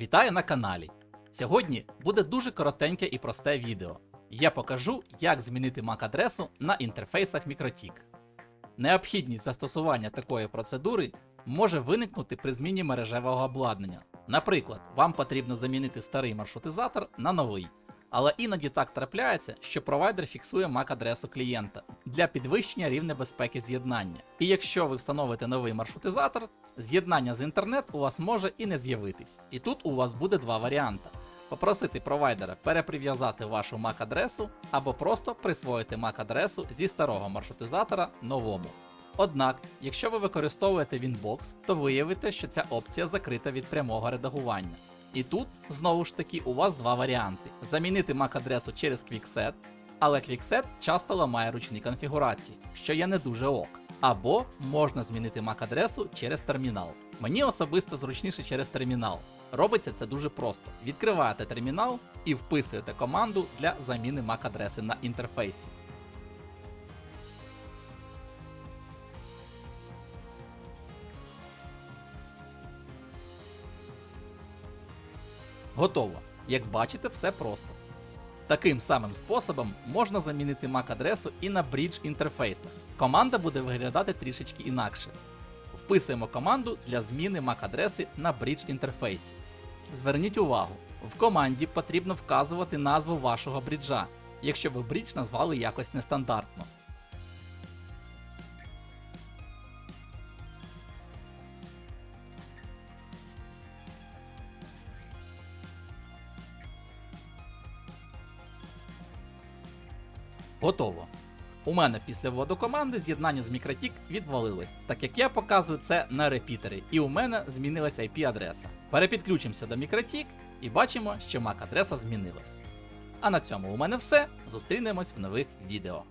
Вітаю на каналі. Сьогодні буде дуже коротеньке і просте відео. Я покажу, як змінити MAC-адресу на інтерфейсах Mikrotik. Необхідність застосування такої процедури може виникнути при зміні мережевого обладнання. Наприклад, вам потрібно замінити старий маршрутизатор на новий. Але іноді так трапляється, що провайдер фіксує MAC-адресу клієнта для підвищення рівня безпеки з'єднання. І якщо ви встановите новий маршрутизатор, з'єднання з інтернет у вас може і не з'явитись. І тут у вас буде два варіанти: попросити провайдера переприв'язати вашу MAC-адресу або просто присвоїти MAC-адресу зі старого маршрутизатора новому. Однак, якщо ви використовуєте Winbox, то виявите, що ця опція закрита від прямого редагування. І тут, знову ж таки, у вас два варіанти: замінити MAC-адресу через QuickSet, але QuickSet часто ламає ручні конфігурації, що є не дуже ок. Або можна змінити MAC-адресу через термінал. Мені особисто зручніше через термінал. Робиться це дуже просто. Відкриваєте термінал і вписуєте команду для заміни MAC-адреси на інтерфейсі. Готово. Як бачите, все просто. Таким самим способом можна замінити MAC-адресу і на брідж інтерфейсах. Команда буде виглядати трішечки інакше. Вписуємо команду для зміни MAC-адреси на брідж інтерфейсі. Зверніть увагу, в команді потрібно вказувати назву вашого бріджа, якщо ви брідж назвали якось нестандартно. Готово. У мене після вводу команди з'єднання з Мікротік відвалилось, так як я показую це на репітері, і у мене змінилася IP-адреса. Перепідключимося до Мікротік і бачимо, що MAC-адреса змінилась. А на цьому у мене все. Зустрінемось в нових відео.